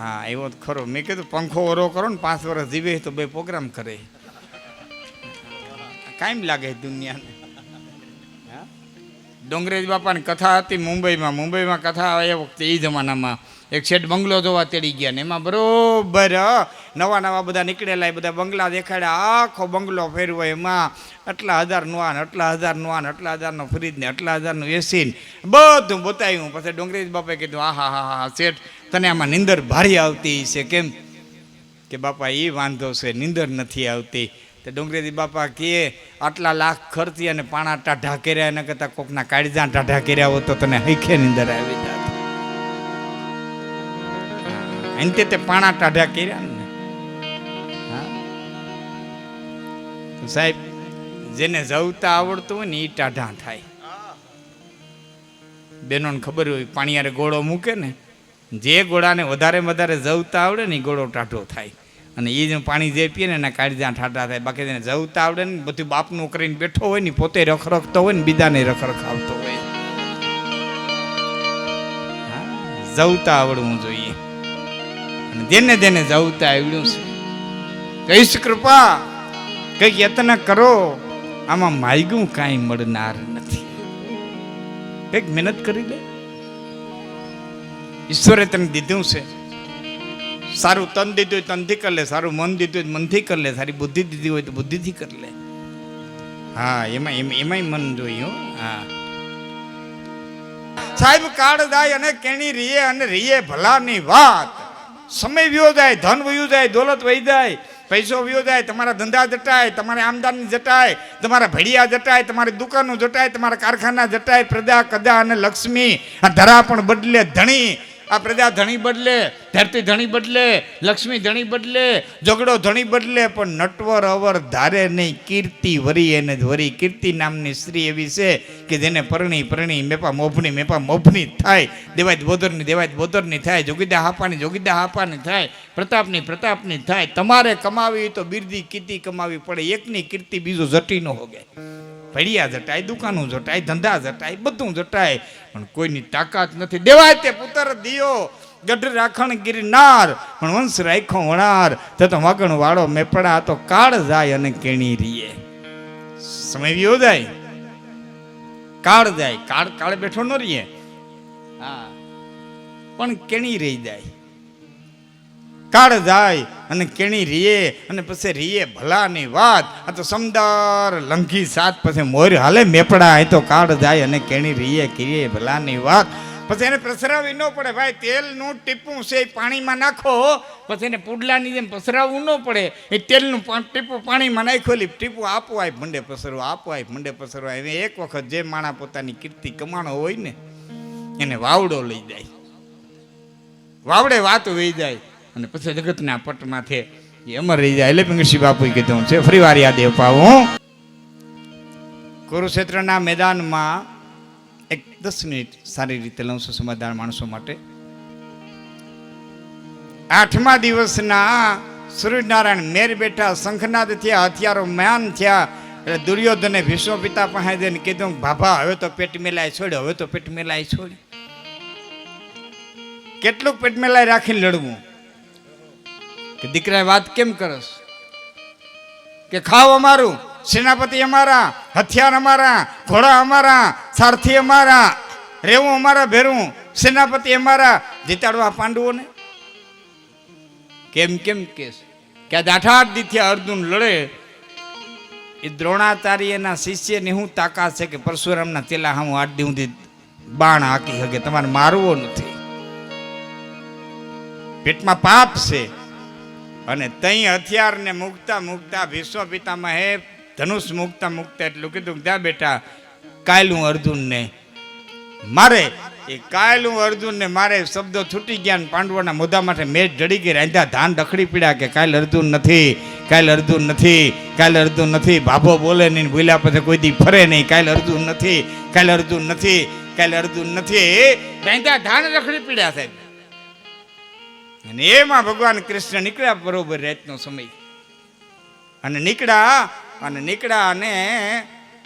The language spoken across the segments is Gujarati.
હા એવો જ ખરો. મેં કીધું પંખો ઓરો કરો ને પાંચ વર્ષ જીવે તો બે પ્રોગ્રામ કરે. કાયમ લાગે દુનિયાને. હા? ડોંગરેજ બાપાની કથા હતી મુંબઈમાં. મુંબઈમાં કથા આવે એ વખતે એ જમાનામાં એક શેઠ બંગલો જોવા તેડી ગયા ને એમાં બરોબર નવા નવા બધા નીકળેલા એ બધા બંગલા દેખાડ્યા. આખો બંગલો ફેરવો એમાં. આટલા હજારનું આ ને આટલા હજારનું આ ને આટલા હજારનો ફ્રીજ ને આટલા હજારનું એસી ને. બધું બતાવ્યું. પછી ડોંગરેજ બાપાએ કીધું આ હા હા હા, શેઠ, તને આમાં નિંદર ભારી આવતી છે કેમ? કે બાપા એ વાંધો છે, નિંદર નથી આવતી. તો ડુંગરેજી બાપા કહે આટલા લાખ ખર્ચી અને પાણા ટાઢા કર્યા, એના કરતાં કોકના કાળજા ટાઢા કર્યા હોત તો તને હૈખે નિંદર આવી જાત. અંતે તે પાણા ટાઢા કર્યા ને. હા. સાહેબ, જેને જવતા આવડતું હોય ને એ ટાઢા થાય. બેનોને ખબર હોય, પાણીયારે ગોળો મૂકે ને, જે ગોળાને વધારે વધારે જવતા આવડે ને એ ગોળો ટાઢો થાય. અને એ જે પાણી જે પીએ ને એના કાળજા ઠાઢા થાય. બાકી જેને જવતા આવડે ને, બધું બાપનું કરીને બેઠો હોય ને પોતે રખરખતો હોય ને બીજાને રખરખાવતો હોય. જવતા આવડવું જોઈએ. અને જેને જેને તે આવડ્યું છે. કહીશ કૃપા, કંઈક યત્ન કરો, આમાં માયગું કાંઈ મળનાર નથી. કંઈક મહેનત કરી લે. ઈશ્વરે તને દીધું છે. સારું તન દીધું હોય તનથી કરી લે, સારું મન દીધું હોય મનથી કરી લે, સારી બુદ્ધિ દીધી હોય તો બુદ્ધિથી કરી લે. હા, એમાં, એમ- એમાંય મન જોયું હા. સાહેબ, કાળ જાય અને કેણી રીએ અને રીએ ભલાની વાત. સમય વ્યો જાય, ધન વયું જાય, દોલત વહી જાય, પૈસો વ્યો જાય, તમારા ધંધા જટાય, તમારી આમદાની જટાય, તમારા ભડિયા જટાય, તમારી દુકાનો જટાય, તમારા કારખાના જટાય, પ્રજા, કદા અને લક્ષ્મી. આ ધરા પણ બદલે ધણી. આ પ્રજા ધણી બદલે, ધરતી ધણી બદલે, લક્ષ્મી ધણી બદલે, ઝઘડો ધણી બદલે, પણ નટવર અવર ધારે નહીં. કીર્તિ વરી એને જ વરી. કીર્તિ નામની સ્ત્રી એવી છે કે જેને પરણી પરણી મેપા મોભની મેપા મોભની થાય. દેવાય બોદરની દેવાય બોદરની થાય. જોગીદા હાપાની જોગીદા હાપાની થાય. પ્રતાપની પ્રતાપની થાય. તમારે કમાવી તો બિરદી કીર્તિ કમાવી પડે. એકની કીર્તિ બીજો જટી ન હોગે. ભડિયા જટાય, દુકાનો જટાય, ધંધા જટાય, બધું જટાય. પણ કોઈની તાકાત નથી. દેવાય તે પુત્ર દિયો, ગઢ રાખણ ગિરનાર, પણ વંશ રાખ્યો વણાર. તે તો મગણ વાળો મેપડા, તો કાળ જાય અને કેણી રીએ સમય વિયો જાય. કાળ જાય. કાળ કાળ બેઠો ન રહીએ. હા. પણ કેણી રહી જાય. કાળ જાય અને કેણી રીએ અને પછી રીએ ભલાની વાત. આ તો સમદાર લંઘી સાત, પછી મોર હાલે મેપડા, એ તો કાળ જાય અને કેણી રીએ, કીએ ભલાની વાત. પછી એને પ્રસરાવી ન પડે. ભાઈ, તેલનું ટીપું છે એ પાણીમાં નાખો. પછી એને પુડલાની જેમ પસરાવવું ન પડે. એ તેલનું ટીપું પાણીમાં નાખો લી ટીપું આપો આય મંડે પસરવા આપો આય મંડે પસરવા એને એક વખત જે માણા પોતાની કીર્તિ કમાણો હોય ને, એને વાવડો લઈ જાય. વાવડે વાત વહી જાય. અને પછી જગતના પટમાંથી અમર રહી જાય. એટલે પિંગળસિંહ બાપુએ કીધું છે, ફરી વાર યાદ અપાવું. કુરુક્ષેત્રના મેદાનમાં એક દસ મિનિટ સારી રીતે લઉં છું સમાધાન માણસો માટે. આઠમા દિવસના સૂર્યનારાયણ મેર બેઠા, શંખનાદ થયા, હથિયારો મયાન થયા, એટલે દુર્યોધને ભીષ્મ પિતા પાસે જઈને કીધું ભાભા હવે તો પેટ મેલાય છોડ હવે તો પેટ મેલાય છોડ કેટલું પેટ મેલાય રાખીને લડવું? કે દીકરાએ વાત કેમ કરસ? કે ખાવ અમારું, સેનાપતિ અમારા, હથિયાર અમારા, ઘોડા અમારા, સારથી અમારા, રેવું અમારા, ભેરું, સેનાપતિ અમારા, જીતાડવા પાંડવોને? કેમ કેમ કેસ? કે આજ આઠ દીથી અર્જુન લડે, એ દ્રોણાચાર્યના શિષ્યની શું તાકાત છે કે પરશુરામના ચેલા હું આઠ દી સુધી બાણ હાકી શકે તમારે મારવો નથી. પેટમાં પાપ છે. અને તઈ હથિયારને મૂકતા મૂકતા વિશ્વ પિતામાં હે, ધનુષ મૂકતા મૂકતા એટલું કીધું જા બેટા, કાયલું અર્જુનને મારે. એ કાયલું અર્જુનને મારે શબ્દો છૂટી ગયા પાંડવોના મોઢા માટે મેચ જડી ગઈ રાંધા ધાન રખડી પીડ્યા કે, કાયલ અર્જુન નથી, કાયલ અર્જુન નથી, કાયલ અર્જુન નથી, ભાભો બોલે નહીં ભૂલ્યા પછી કોઈ દી ફરે નહીં, કાયલ અર્જુન નથી, કાયલ અર્જુન નથી, કાયલ અર્જુન નથી. રાંધા ધાન રખડી પીડ્યા સાહેબ. અને એમાં ભગવાન કૃષ્ણ નીકળ્યા બરોબર રાતનો સમય. અને નીકળ્યા અને નીકળ્યા અને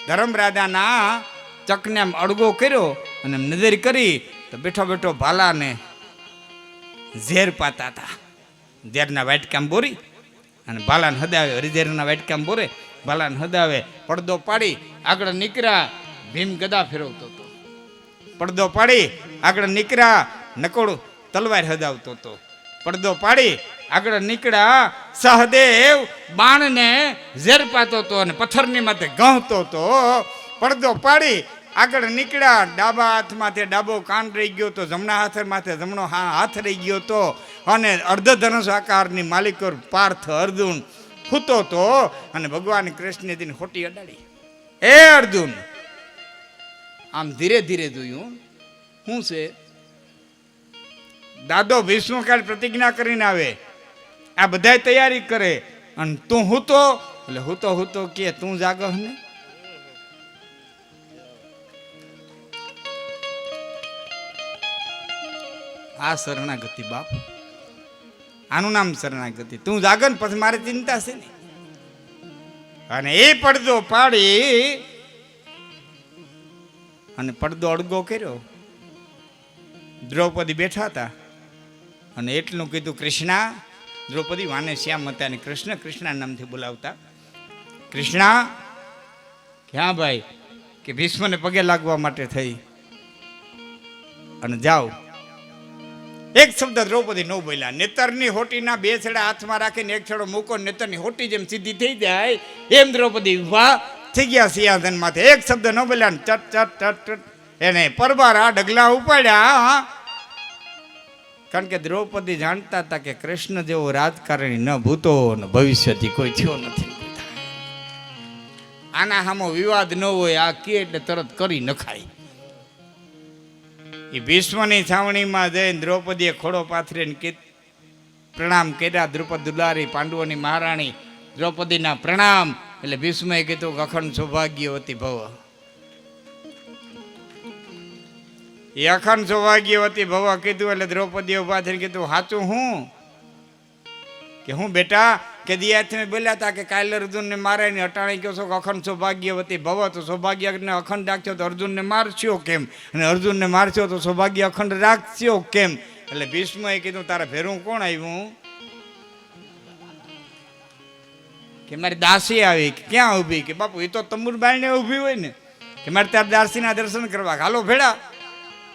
ધર્મરાજાના ચકને આમ અડગો કર્યો અને નજર કરી તો બેઠો બેઠો ભાલાને ઝેર પાતા હતા. ઝેરના વાટકામ બોરી અને ભાલાને હદાવે, હરિઝેરના વાટકામ બોરે, ભાલાને હદાવે, પડદો પાડી, આગળ નીકળ્યા, ભીમ ગદા ફેરવતો હતો. પડદો પાડી, આગળ નીકળ્યા, નકોડું તલવાર હદાવતો હતો. પડદો પાડી, આગળ નીકળ્યા, સહદેવ બાણને ઝેર પાતો હતો અને પથ્થરની માથે ગહતો હતો પડદો પાડી, આગળ નીકળ્યા, ડાબા હાથમાંથી ડાબો કાન રહી ગયો તો, જમણા હાથ માથે જમણો હાથ રહી ગયો તો, અને અર્ધધનુષ આકારની માલિકો પાર્થ અર્જુન ખૂતો તો, અને ભગવાન કૃષ્ણે તેની ખોટી અડાડી. એ અર્જુન, આમ ધીરે ધીરે જોયું શું છે દાદો ભીષ્મકાળ પ્રતિજ્ઞા કરીને આવે. આ બધાય તૈયારી કરે. અને તું હું તો એટલે હું તો હું તો કે, તું જાગો ને આ શરણાગતિ બાપ. આનું નામ શરણાગતિ. તું જાગો ને, પછી મારે ચિંતા છે ને. અને એ પડદો પાડી અને પડદો અડગો કર્યો. દ્રૌપદી બેઠા હતા. અને એટલું કીધું કૃષ્ણા, દ્રૌપદી વાને શ્યામ હતા અને કૃષ્ણ કૃષ્ણા નામથી બોલાવતા. કૃષ્ણા, ક્યાં ભાઈ? કે ભીષ્મને પગે લાગવા માટે થઈ. અને જાઓ. એક શબ્દ દ્રૌપદી ન બોલ્યા. નેતરની હોટીના બે છેડા હાથમાં રાખીને એક છેડો મૂકો, નેતરની હોટી જેમ સીધી થઈ જાય. એમ દ્રૌપદી ઊભા થઈ ગયા સિંહાસન માથે એક શબ્દ ન બોલ્યા ચટ ચટ ચટ ચટ. એને પરબારા ડગલા ઉપાડ્યા. હા. કારણ કે દ્રૌપદી જાણતા હતા કે કૃષ્ણ જેવો રાજકારણી ન ભૂતો ને ભવિષ્યથી કોઈ થયો નથી. આના સામો વિવાદ ન હોય, આ કે એટલે તરત કરી નખાય. એ ભીષ્મની છાવણીમાં જઈને દ્રૌપદીએ ખોડો પાથરીને કે પ્રણામ કર્યા. દ્રુપદ દુલારી પાંડવોની મહારાણી દ્રૌપદીના પ્રણામ. એટલે ભીષ્મએ કીધું અખંડ સૌભાગ્યવતી ભવ. અખંડ સૌભાગ્યવતી ભવા કીધું એટલે દ્રૌપદી ઊભા થઈને કીધું સાચું હું? કે હું બેટા, કે દિયાથી બોલ્યા હતા કે કાલે અર્જુનને મારે ને અટાણે કહો છો કે અખંડ સૌભાગ્યવતી ભવ, તો સૌભાગ્યને અખંડ રાખ્યો તો અર્જુનને મારશો કેમ? અને અર્જુનને મારશો તો સૌભાગ્ય અખંડ રાખશો કેમ? એટલે ભીષ્મએ કીધું, તારે ભેરું કોણ આવ્યું? કે મારી દાસી આવી, કે ક્યાં ઊભી? કે બાપુ, એ તો તંબુર બાઈને ઊભી હોય ને. કે મારે ત્યારે દાસીના દર્શન કરવા. હાલો ભેડા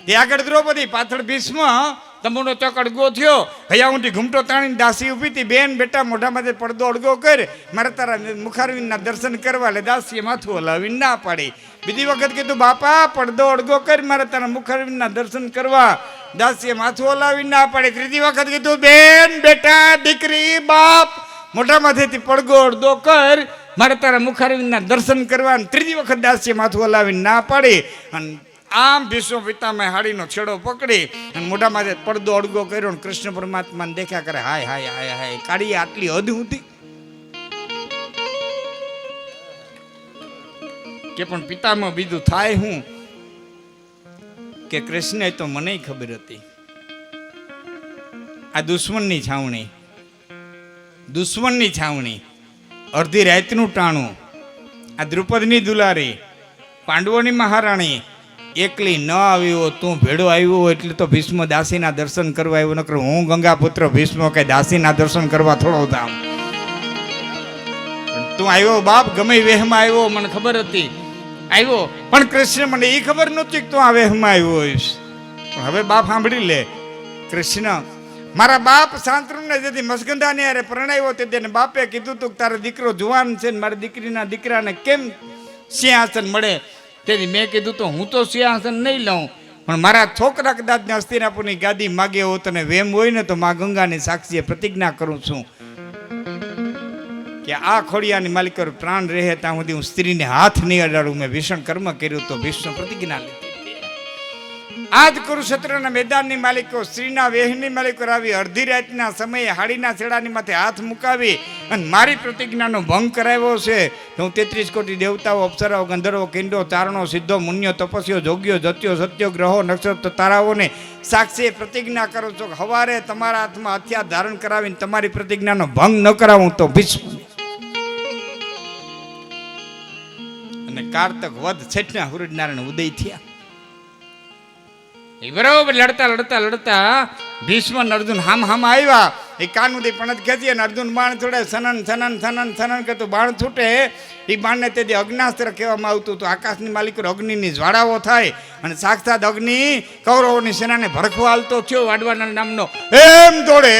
તે આગળ દ્રૌપદી પાછળ ભીષ્મ તંબુનો ચોક અડગો થયો. હયા ઊંધી ઘૂમટો તાણીને દાસી ઊભી હતી. બેન, બેટા, મોઢામાંથી પડદો અડગો કર. મારે તારા મુખારવીનના દર્શન કરવા એટલે દાસીએ માથું હલાવીને ના પાડી. બીજી વખત કીધું, બાપા, પડદો અડગો કર. મારે તારા મુખારવીનના દર્શન કરવા. દાસીએ માથું હલાવીને ના પાડી. ત્રીજી વખત કીધું, બેન, બેટા, દીકરી, બાપ. મોઢામાંથી પડગો અડધો કર. મારે તારા મુખારવીના દર્શન કરવા. ત્રીજી વખત દાસીએ માથું હલાવીને ના પાડી. અને આમ ભીષ્મ પિતામાં હાડીનો છેડો પકડી અને મોઢામાં પડદો અડગો કર્યો ને કૃષ્ણ પરમાત્માને દેખ્યા કરે, હાય હાય હાય હાય, કાળી આટલી હદ હતી કે પણ પિતામાં બીજું થાય હું? કે કૃષ્ણએ તો મને ખબર હતી. આ દુશ્મનની છાવણી દુશ્મનની છાવણી, અડધી રાતનું ટાણું, આ દ્રુપદની દુલારી, પાંડવોની મહારાણી એકલી ન આવી હો તું ભેડો આવ્યો એટલે તો ભીષ્મ દાસીના દર્શન કરવા આવ્યો. નકર હું ગંગાપુત્ર ભીષ્મ કે દાસીના દર્શન કરવા થોડો ધામ તું આવ્યો, બાપ ગમે વેહમાં આવ્યો, મને ખબર હતી. આવ્યો, પણ કૃષ્ણ મને એ ખબર નહોતી તું આ વેહમાં આવ્યો હોઈશ. હવે બાપ સાંભળી લે. કૃષ્ણ, મારા બાપ શાંતનુને જેથી મસગંધાને યારે પરણાવ્યો તે તેને બાપે કીધું તું તારો દીકરો જુવાન છે ને મારી દીકરીના દીકરાને કેમ સિંહાસન મળે? તેથી મેં કીધું તો હું તો સિંહાસન નહીં લઉં. પણ મારા છોકરા કદાચ ને હસ્તિનાપુરની ગાદી માગે હોત અને વેમ હોય ને તો મા ગંગાની સાક્ષીએ પ્રતિજ્ઞા કરું છું કે આ ખોડિયાની માલિક પ્રાણ રહે ત્યાં સુધી હું સ્ત્રીને હાથ નહીં અડાડું. મેં ભીષણ કર્મ કર્યું તો ભીષ્મ પ્રતિજ્ઞા લીધી. આજ કુરુક્ષેત્રના મેદાનની માલિકો સ્ત્રીના વેહની માલિકો આવી અડધી રાતના સમયે હાડીના છેડાની માથે હાથ મુકાવી અને મારી પ્રતિજ્ઞાનો ભંગ કરાવ્યો છે. હું તેત્રીસ કોટી દેવતાઓ, અપ્સરાઓ, ગંધર્વો, કિંડો ચારણો સિદ્ધો મુન્યો તપસ્યો જોગ્યો જત્યો સત્યો, ગ્રહો, નક્ષત્ર, તારાઓને સાક્ષી પ્રતિજ્ઞા કરું છું હવારે તમારા હાથમાં હથિયાર ધારણ કરાવીને તમારી પ્રતિજ્ઞાનો ભંગ ન કરાવું તો ભીષ્મ અને કારતક વધ છઠના સૂરજનારાયણ ઉદય થયા. એ બરાબર લડતા લડતા લડતા ભીષ્મ અર્જુન હામ હામ આવ્યા એ કાનુદી પણત ખેંચી અને અર્જુન બાણ છોડે સનન સનન સનન સનન કરતું બાણ છૂટે એ બાણને તેથી અગ્નાસ્ત્ર કહેવામાં આવતું હતું આકાશની માલિકો અગ્નિની જ્વાળાઓ થાય અને સાક્ષાત અગ્નિ કૌરવોની સેનાને ભરખો હાલતો થયો વાડવાના નામનો એમ દોડે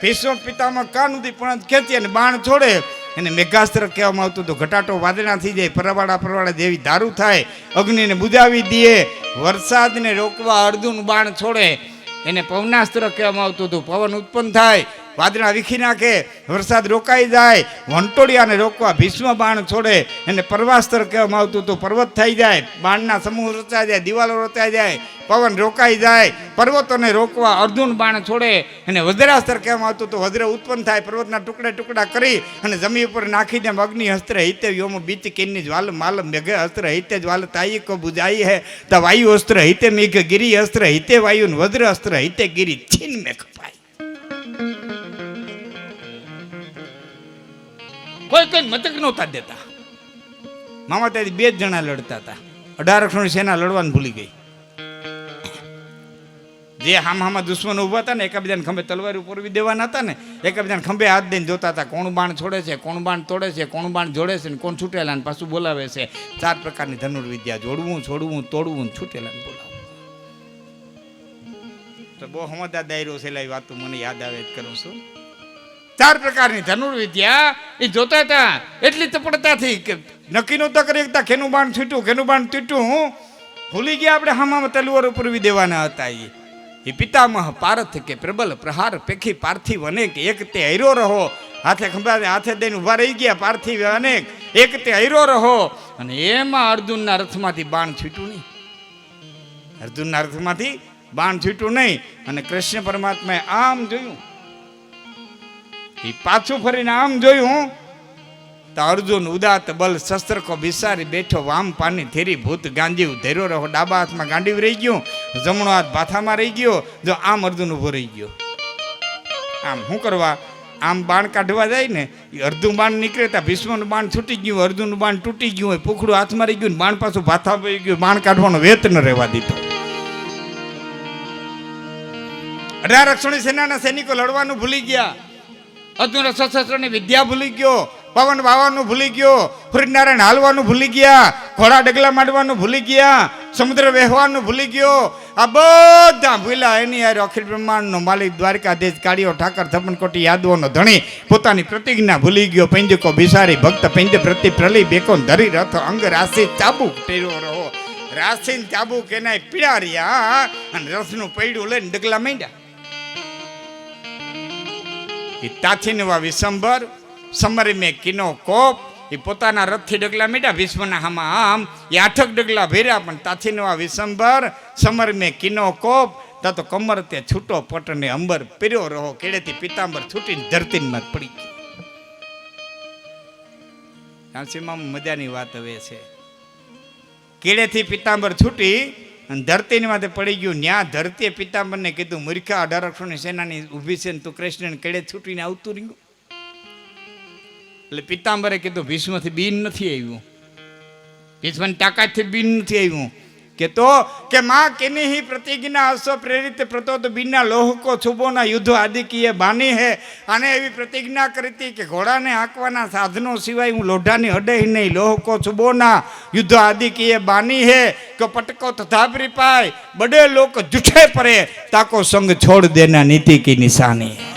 ભીષ્મ પિતામાં કાનુદી પણત ખેંચી અને બાણ છોડે એને મેઘાસ્ત્ર કહેવામાં આવતું હતું. ઘટાટો વાદળા થઈ જાય પરવાડા પરવાડા જેવી દારૂ થાય, અગ્નિને બુજાવી દે, વરસાદને રોકવા અડધું બાણ છોડે. એને પવનાસ્ત્ર કહેવામાં આવતું હતું. પવન ઉત્પન્ન થાય વાદળા વીખી નાખે વરસાદ રોકાઈ જાય, વંટોળિયાને રોકવા ભીષ્મ બાણ છોડે, એને પર્વાસ્ત્ર કહેવામાં આવતું હતું, પર્વત થઈ જાય, બાણના સમૂહ રચાઈ જાય, દિવાલો રચાઈ જાય, પવન રોકાઈ જાય, પર્વતોને રોકવા અર્જુન બાણ છોડે, એને વજ્રાસ્તર કહેવામાં આવતું હતું, વજ્ર ઉત્પન્ન થાય, પર્વતના ટુકડા ટુકડા કરી અને જમીન ઉપર નાખી દેમ અગ્નિ હસ્ત્ર હિતે વ્યોમ બીચ કિન્ની જ્વાલ માલ મેઘ અસ્ત્ર હિતે જ્વાલ તાઈ કો બુજાઈ હે, ત વાયુ અસ્ત્ર હિતે મેઘ, ગિરી અસ્ત્ર હિતે વાયુ વજ્ર અસ્ત્ર હિતે ગિરી છીન મેઘ. કોઈ કોઈ મતક નહોતા દેતા. મામા ત્યાંથી બે જ જણા લડતા હતા. અઢારક્ષોની સેના લડવાનું ભૂલી ગઈ. જે હામ હામાં દુશ્મન ઊભા હતા ને, એકબીજાને ખંભે તલવાર ઉપર ઊભી દેવાના હતા ને, એકબીજાને ખંભે હાથ દઈને જોતા હતા, કોણ બાણ છોડે છે, કોણ બાણ તોડે છે, કોણ બાણ જોડે છે ને, કોણ છૂટેલા ને પાછું બોલાવે છે. ચાર પ્રકારની ધનુર્વિદ્યા, જોડવું, છોડવું, તોડવું છૂટેલા ને બોલાવવું તો બહુ સમજદાર દાયરો છે, એટલે વાતો મને યાદ આવે કરું છું. ચાર પ્રકારની ધનુર્વિદ્યા એ જોતા હતા. એટલી તપડતાથી કે નક્કી નહોતા કરી શકતા કેનું બાણ છૂટ્યું કેનું બાણ તૂટ્યું, હું ભૂલી ગયા આપણે હામામાં તલવાર ઉપર બી દેવાના હતા એ. એ પિતામહ પારથ કે પ્રબલ પ્રહાર પેખી પાર્થિવ અનેક, એક તે હૈરો રહો. હાથે ખંભા હાથે દઈને ઊભા રહી ગયા પાર્થિવ અનેક, એક તે હૈરો રહો. અને એમાં અર્જુનના રથમાંથી બાણ છૂટ્યું નહીં. અર્જુનના રથમાંથી બાણ છૂટ્યું નહીં. અને કૃષ્ણ પરમાત્માએ આમ જોયું એ પાછું ફરીને આમ જોયું તો અર્જુન ઉદાત બલ શસ્ત્ર કો વિસારી બેઠો વામ પાની ધેરી ભૂત ગાંજીવ ધેરો રહો ડાબા હાથમાં ગાંડીવ રહી ગયું, જમણો હાથ ભાથામાં રહી ગયો, જો આમ અર્જુન ઊભો રહી ગયો. આમ શું કરવા? આમ બાણ કાઢવા જાય ને એ અર્ધું બાણ નીકળે ત્યાં ભીષ્મનું બાણ છૂટી ગયું, અર્જુનનું બાણ તૂટી ગયું હોય પુખડું હાથમાં રહી ગયું બાણ પાછું ભાથા પડી ગયું, બાણ કાઢવાનો વેત ન રહેવા દીધો. અઢાર રક્ષણી સેનાના સૈનિકો લડવાનું ભૂલી ગયા. અર્જુન સશસ્ત્રની વિદ્યા ભૂલી ગયો, પવન વાવાનું ભૂલી ગયો સૂર્યનારાયણ હાલવાનું ભૂલી ગયા, ઘોડા ડગલા માંડવાનું ભૂલી ગયા, સમુદ્ર વહેવાનું ભૂલી ગયો. આ બધા ભૂલા એની યાર અખિલ બ્રહ્માંડનો માલિક, દ્વારકાધીશ કાળીઓ ઠાકર ધપનકોટી યાદવોનો ધણી, પોતાની પ્રતિજ્ઞા ભૂલી ગયો. પૈંજકો બિસારી ભક્ત, પૈંજ પ્રતિ પ્રલી, બેકો ધરી રથ, અંગ રાશિ ચાબુક ટેરો રહો. રાશિન ચાબુક એના પીડા રહ્યા અને રસનું પૈડું લઈને ડગલા માંડ્યા. એ તાથીનવા વિશંભર સમરી મેં કિનો કોપ એ પોતાના રથથી ડગલા મીઠા ભીષ્મના હામાં આમ એ આઠક ડગલા ભેર્યા, પણ તાથીનવા વિશંભર સમર મેં કિનો કોપ, તા તો કમર તે છૂટો પટને અંબર પીર્યો રહો, કેળેથી પિતાંબર છૂટીને ધરતીમાં પડી ગઈ કાંસીમાં મજાની વાત હવે છે. કેળેથી પિતાંબર છૂટી અને ધરતીની માથે પડી ગયું. ન્યા ધરતીએ પિતાંબરને કીધું, મૂર્ખા, અઢાર અક્ષરની સેનાની ઊભી છે ને તું કૃષ્ણને કેળે છૂટીને આવતું રહ્યું? એટલે પિતાંબરે કીધું, ભીષ્મથી બીન નથી આવ્યું. ભીષ્મની તાકાતથી બીન નથી આવ્યું. કે તો કે માં, કેની હી પ્રતિજ્ઞા અશ્વ પ્રેરિત પ્રતોત બીના લોહકો છુબોના યુદ્ધ આદિકીય બાની હે. અને એવી પ્રતિજ્ઞા કરી હતી કે ઘોડાને હાંકવાના સાધનો સિવાય હું લોઢાની હડે નહીં, લોહકો છુબોના યુદ્ધ આદિકીય બાની હે. કે પટકો તથાપરી પાય બડે લોક જુઠે પરે, તાકો સંગ છોડ દેના નીતિ કી નિશાની.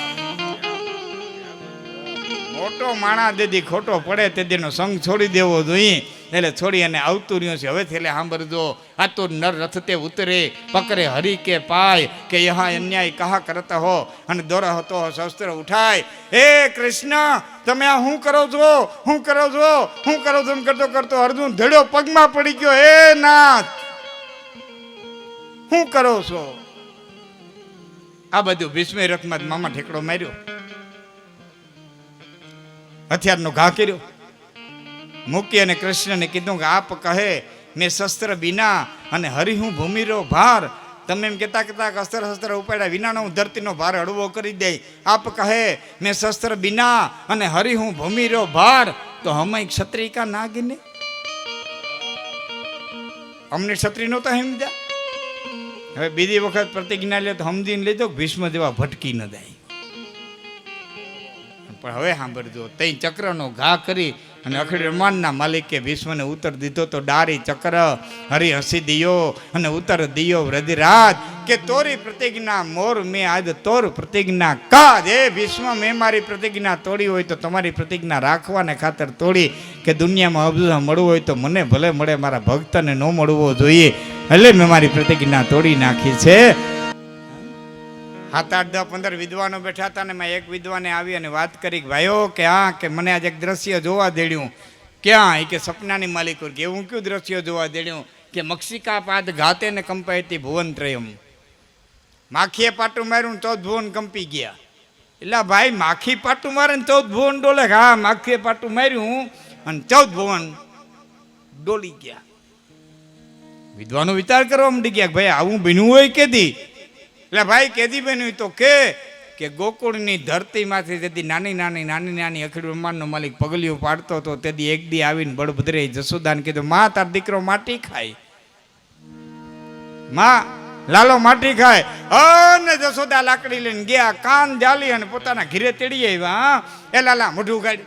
મોટો માણા દેદી ખોટો પડે તે દીનો સંગ છોડી દેવો જોઈએ. એટલે છોડી અને આવતું રહ્યું છે. હવેથી એટલે સાંભળજો, આ તો નર રથતે ઉતરે પકરે હરી કે પાય, કે યહા અન્યાય કહા કરતા હો, અને દોરા હતો શસ્ત્ર ઉઠાય. હે કૃષ્ણ, તમે આ શું કરો છો? શું કરો છો? શું કરો છો? એમ કરતો કરતો અર્જુન ધડ્યો પગમાં પડી ગયો. હે નાથ શું કરો છો? આ બધું ભીષ્મ રથમાં મામા ઠેકડો માર્યો. હથિયારનો ઘા કર્યો. મૂકી અને કૃષ્ણને કીધું કે આપ કહે, મેં શસ્ત્ર વિના અને હરિહું ભૂમિરો ભાર. તમે એમ કહેતા કહેતા અસ્ત્ર શસ્ત્ર ઉપાડ્યા વિનાનો હું ધરતીનો ભાર હળવો કરી દે આપ કહે, મેં શસ્ત્ર વિના અને હરિહું ભૂમિરો ભાર. તો હમે ક્ષત્રિકા ના? ગીને અમને ક્ષત્રિય નહોતા સમજ્યા? હવે બીજી વખત પ્રતિજ્ઞા લે તો સમજીને લીધો ભીષ્મ દેવા ભટકી ન જાય. પણ હવે સાંભળજો તઈ ચક્રનો ઘા કરી અને અખિલ બ્રહ્માંડના માલિકે વિશ્વને ઉત્તર દીધો તો ડારી ચક્ર હરી હસી દિયો અને ઉત્તર દિયો વ્રધિરાજ કે તોરી પ્રતિજ્ઞા મોર મેં આજ તોર પ્રતિજ્ઞા કાજ. એ વિશ્વ, મેં મારી પ્રતિજ્ઞા તોડી હોય તો તમારી પ્રતિજ્ઞા રાખવાને ખાતર તોડી કે દુનિયામાં અબ્દુલ મળવું હોય તો મને ભલે મળે, મારા ભક્તને ન મળવો જોઈએ. એટલે મેં મારી પ્રતિજ્ઞા તોડી નાખી છે. સાત આઠ દસ પંદર વિદ્વાનો બેઠા હતા ને મેં એક વિદ્વાને આવી અને વાત કરી કે, ભાઈઓ, કે હા કે મને આજે એક દ્રશ્ય જોવા દેડ્યું. ક્યાં? એ કે સપનાની માલિક કે, એવું કયું દ્રશ્ય જોવા દેડ્યું? કે મક્ષિકા પાદ ઘાતે ને કંપાયતી ભુવન ત્રયમ માખીએ પાટું માર્યું તો ભુવન કંપી ગયા. એટલે ભાઈ, માખી પાટું મારે ને ચૌદ ભુવન ડોલે. હા, માખીએ પાટું માર્યું અને ચૌદ ભુવન ડોલી ગયા. વિદ્વાનો વિચાર કરવા માંડી ગયા કે, ભાઈ, આવું બન્યું હોય કેદી એટલે ભાઈ કેદી બન્યું તો કે કે ગોકુળની ધરતીમાંથી તેથી નાની નાની નાની નાની અખિલ બ્રહ્માંડનો માલિક પગલીઓ પાડતો હતો તેથી એક દી આવીને બળભદ્રે જસોદાને કીધું, માં, તાર દીકરો માટી ખાય. માં, લાલો માટી ખાય. અને જસોદા લાકડી લઈને ગયા, કાન જાલી અને પોતાના ઘીરે તેડી આવ્યા એ લાલા, મોઢું ઉગાડી.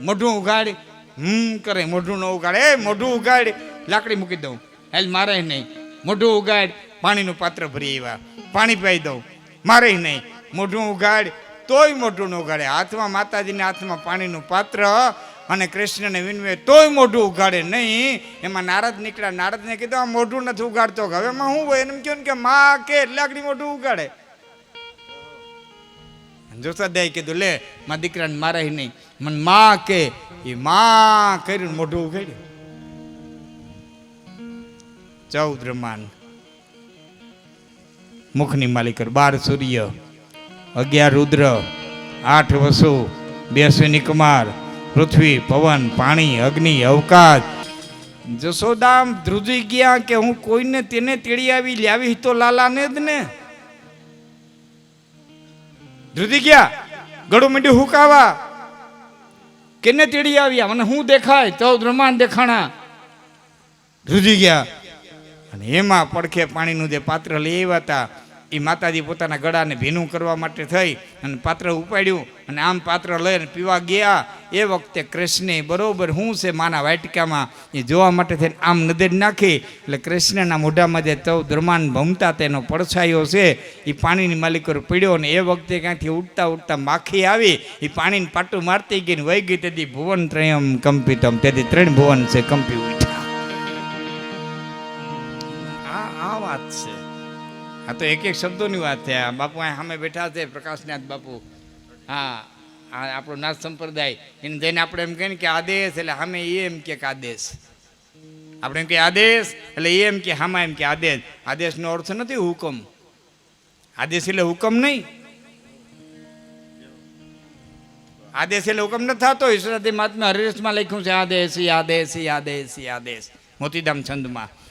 મોઢું ઉગાડી. હમ, કરે, મોઢું ન ઉગાડે. એ, મોઢું ઉગાડ. લાકડી મૂકી દઉં. હેલ, મારે નહીં. મોઢું ઉગાડ. પાણીનું પાત્ર ભરી આવ્યા. પાણી પાઈ દઉં. મારે નહીં. મોઢું ઉગાડ તોય મોઢું ન ઉગાડે હાથમાં માતાજીના હાથમાં પાણીનું પાત્ર અને કૃષ્ણને વિનવે તોય મોઢું ઉગાડે નહીં. એમાં નારદ નીકળ્યા. નારદને કીધું, આ મોઢું નથી ઉગાડતો હવે એમાં શું હોય? એમ કહ્યું કે, માં કે એટલે મોઢું ઉગાડે જોસાદાએ કીધું, લે, મારા દીકરાને મારા નહીં. મને માં કે. એ માં કર્યું મોઢું ઉગાડ્યું ચૌદ બ્રહ્માંડ મુખની માલિકર. બાર સૂર્ય, અગિયાર રુદ્ર, આઠ વસુ, બે કુમાર, પૃથ્વી, પવન, પાણી, અગ્નિ, અવકાશ. જશોદામ ધ્રુજી ગયા કે હું કોઈને તેને તેડી આવી લાવી તો લાલાને જ ને? ધ્રુજી ગયા, ગળું મીંડું હુકાવા. કેને તેડી આવ્યા? મને હું દેખાય? તો બ્રહ્માંડ દેખાણા. ધ્રુજી ગયા. અને એમાં પડખે પાણીનું જે પાત્ર લઈ આવ્યા હતા એ માતાજી પોતાના ગળાને ભીનું કરવા માટે થઈ અને પાત્ર ઉપાડ્યું અને આમ પાત્ર લઈને પીવા ગયા. એ વખતે કૃષ્ણે બરોબર શું છે માના વાટકામાં એ જોવા માટે થઈને આમ નજર નાખી. એટલે કૃષ્ણના મોઢામાં જે તવ બ્રહ્માંડ ભમતા તેનો પડછાયો છે એ પાણીની માલિકો પીડ્યો અને એ વખતે ક્યાંથી ઉડતા ઉડતા માખી આવી એ પાણીને પાટું મારતી ગઈ ને વહી ગઈ. તેથી ભુવન ત્રયમ કંપિતમ તેથી ત્રણ ભુવન છે કંપી ઉઠ્યા આ તો એક એક શબ્દોની વાત છે. બાપુ આ સામે બેઠા છે, પ્રકાશનાથ બાપુ. હા, આ આપણો નાથ સંપ્રદાય. એને જઈને આપણે એમ કહીએ કે આદેશ, એટલે સામે એ એમ કે આદેશ. આપણે એમ કે આદેશ, એટલે એ એમ કે હામાં એમ કે આદેશ. આદેશનો અર્થ નથી હુકમ. આદેશ એટલે હુકમ નહીં. આદેશ એટલે હુકમ નથી થતો. ઈશ્વરાથી મહાત્મા હરિરસમાં લખ્યું છે, આદેશ આદેશ આદેશ આદેશ. મોતીધામ છંદમાં.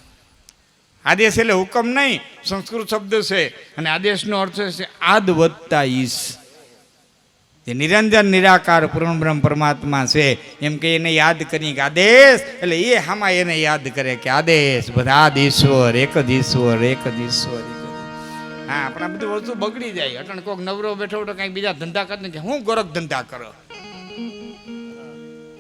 આદેશ એટલે હુકમ નહીં, સંસ્કૃત શબ્દ છે અને આદેશનો અર્થ છે આદ વત્તા ઈશ. જે નિરંજન, નિરાકાર, પૂર્ણ બ્રહ્મ પરમાત્મા છે, એમ કે એને યાદ કરી કે આદેશ, એટલે એ હામાં એને યાદ કરે કે આદેશ, બધા જ ઈશ્વર, એક જ ઈશ્વર, એક જ ઈશ્વર. હા આપણા બધું વસ્તુ બગડી જાય. અટણ કોઈક નવરો બેઠો તો કંઈક બીજા ધંધા કરે કે હું ગોરખ ધંધા કરો?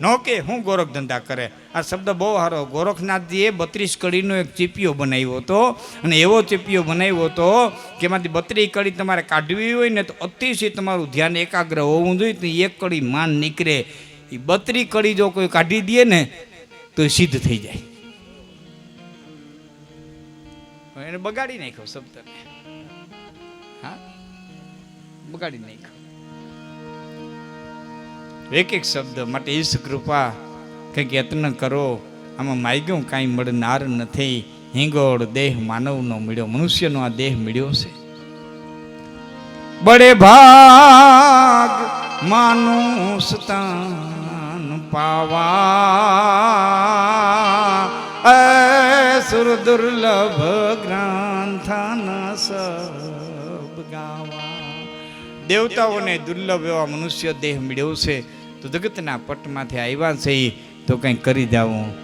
નો કે હું ગોરખ ધંધા કરે. આ શબ્દ બહુ સારો. ગોરખનાથજીએ બત્રીસ કડીનો એક ચીપિયો બનાવ્યો હતો. અને એવો ચીપિયો બનાવ્યો હતો કે એમાંથી બત્રીસ કડી તમારે કાઢવી હોય ને તો અતિશય તમારું ધ્યાન એકાગ્ર હોવું જોઈએ. તો એક કડી માન નીકળે. એ બત્રી કડી જો કોઈ કાઢી દે ને તો એ સિદ્ધ થઈ જાય. એને બગાડી નાખ્યો શબ્દ. હા? બગાડી નાખ્યો. એક એક શબ્દ માટે ઈશ કૃપા. કંઈક યત્ન કરો, આમાં માગ્યું કાંઈ મળનાર નથી. હિંગોળ દેહ માનવનો મળ્યો, મનુષ્યનો આ દેહ મળ્યો છે. બડે ભાગ માનુષ તાન પાવા. અ સુર દુર્લભ ગ્રંથન ગાવા દેવતાઓને દુર્લભ એવા મનુષ્ય દેહ મળ્યો છે, તો જગતના પટમાંથી આવ્યા છે તો કંઈ કરી જાવું